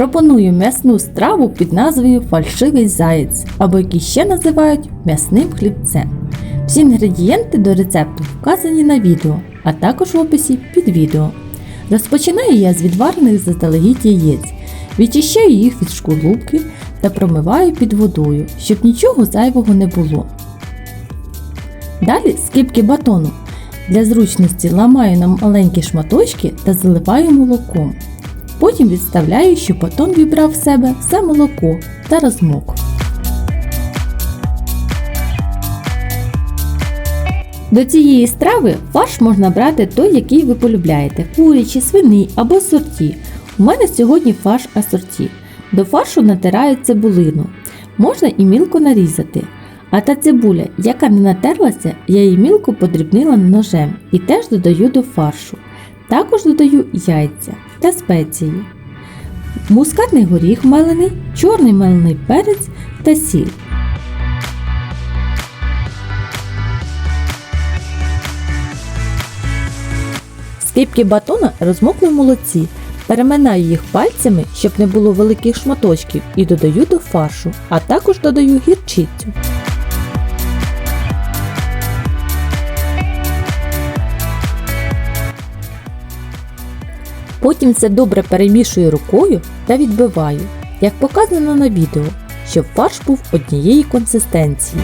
Пропоную м'ясну страву під назвою фальшивий заєць, або який ще називають м'ясним хлібцем. Всі інгредієнти до рецепту вказані на відео, а також в описі під відео. Розпочинаю я з відварених заздалегідь яєць, відчищаю їх від шкурлупки та промиваю під водою, щоб нічого зайвого не було. Далі скипки батону. Для зручності ламаю на маленькі шматочки та заливаю молоком. Потім відставляю, щоб батон вібрав в себе все молоко та розмок. До цієї страви фарш можна брати той, який ви полюбляєте курячий, свиний або сорті. У мене сьогодні фарш асорті. До фаршу натираю цибулину. Можна і мілко нарізати. А та цибуля, яка не натерлася, я її мілко подрібнила ножем і теж додаю до фаршу. Також додаю яйця та спеції, мускатний горіх мелений, чорний мелений перець та сіль. Скипки батона розмокли в молоці. Переминаю їх пальцями, щоб не було великих шматочків, і додаю до фаршу, а також додаю гірчицю. Потім все добре перемішую рукою та відбиваю, як показано на відео, щоб фарш був однієї консистенції.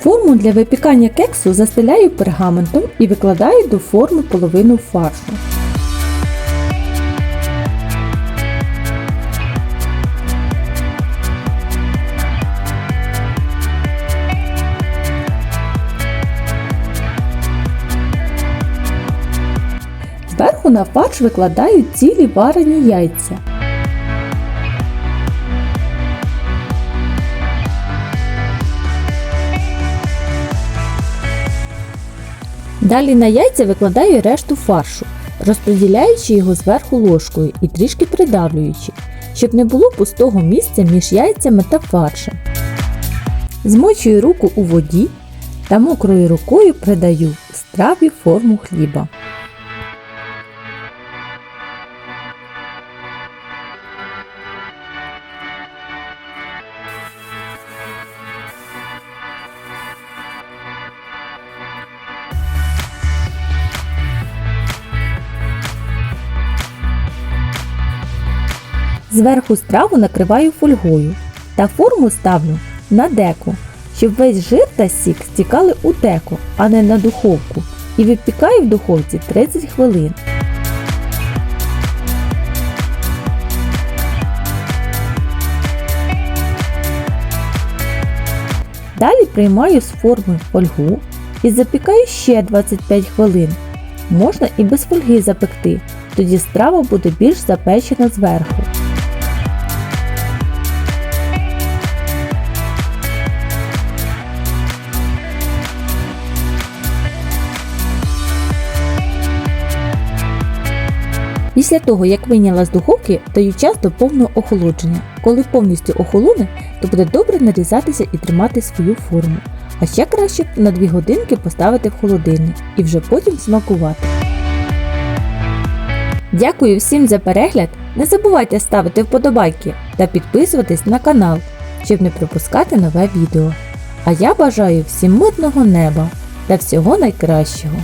Форму для випікання кексу застеляю пергаментом і викладаю до форми половину фаршу. Зверху на фарш викладаю цілі варені яйця. Далі на яйця викладаю решту фаршу, розподіляючи його зверху ложкою і трішки придавлюючи, щоб не було пустого місця між яйцями та фаршем. Змочую руку у воді та мокрою рукою придаю страві форму хліба. Зверху страву накриваю фольгою та форму ставлю на деко, щоб весь жир та сік стікали у деко, а не на духовку, і випікаю в духовці 30 хвилин. Далі приймаю з форми фольгу і запікаю ще 25 хвилин. Можна і без фольги запекти, тоді страва буде більш запечена зверху. Після того, як вийняла з духовки, даю час до повного охолодження. Коли повністю охолоне, то буде добре нарізатися і тримати свою форму. А ще краще на 2 годинки поставити в холодильник і вже потім смакувати. Дякую всім за перегляд! Не забувайте ставити вподобайки та підписуватись на канал, щоб не пропускати нове відео. А я бажаю всім мирного неба та всього найкращого!